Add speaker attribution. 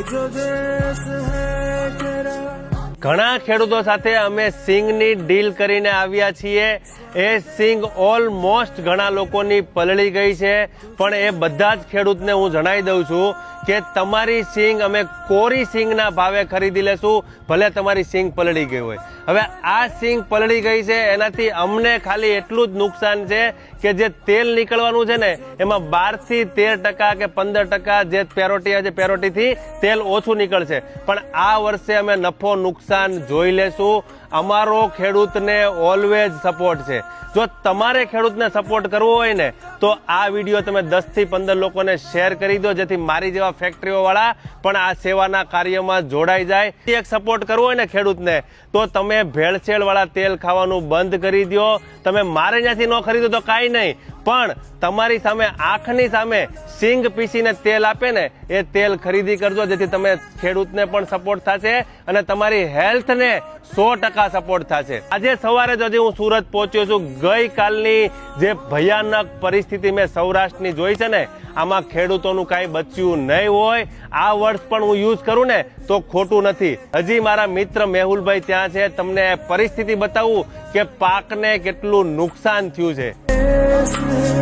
Speaker 1: जो देश है तेरा
Speaker 2: ઘણા ખેડૂતો સાથે અમે સિંગની ડીલ કરીને આવ્યા છીએ. એ સિંગ ઓલમોસ્ટ ઘણા લોકોની પલળી ગઈ છે. પણ એ બધા જ ખેડૂતને હું જણાવી દઉં છું કે તમારી સિંગ અમે કોરી સિંગના ભાવે ખરીદી લેશું, ભલે તમારી સિંગ પલળી ગઈ હોય. હવે આ સિંગ પલળી ગઈ છે, એનાથી અમને ખાલી એટલું જ નુકસાન છે કે જે તેલ નીકળવાનું છે ને, એમાં બારથી તેર ટકા કે પંદર ટકા જે પેરોટી છે પેરોટીથી તેલ ઓછું નીકળશે. પણ આ વર્ષે અમે નફો નુકસાન જોઈ લેશું. અમારો ખેડૂતને ઓલવેઝ સપોર્ટ છે. જો તમારે ખેડૂતને સપોર્ટ કરવો હોય ને, તો આ વીડિયો તમે દસથી પંદર લોકોને શેર કરી દો, જેથી મારી જેવા ફેક્ટરીઓ વાળા પણ આ સેવાના કાર્યમાં જોડાઈ જાય. એક સપોર્ટ કરવો હોય ને ખેડૂતને, તો તમે ભેળસેળ વાળા તેલ ખાવાનું બંધ કરી દો તમે મારે ત્યાંથી ન ખરીદો તો કાંઈ નહીં. પણ તમારી સામે આંખની સામે સિંગ પીસીને તેલ આપે ને, એ તેલ ખરીદી કરજો, જેથી તમે ખેડૂતને પણ સપોર્ટ થશે અને તમારી હેલ્થને સો ટકા સપોર્ટ થશે. આજે સવારે જ હજી હું સુરત પહોંચ્યો છું. ગઈકાલની જે ભયાનક પરિસ્થિતિ મેં સૌરાષ્ટ્રની જોઈ છે ને, આમાં ખેડૂતોનું કાંઈ બચ્યું નહીં હોય. આ વર્ષ પણ હું યુઝ કરું ને, તો ખોટું નથી. હજી મારા મિત્ર મેહુલભાઈ ત્યાં છે. તમને પરિસ્થિતિ બતાવું કે પાકને કેટલું નુકસાન થયું છે.
Speaker 1: restless.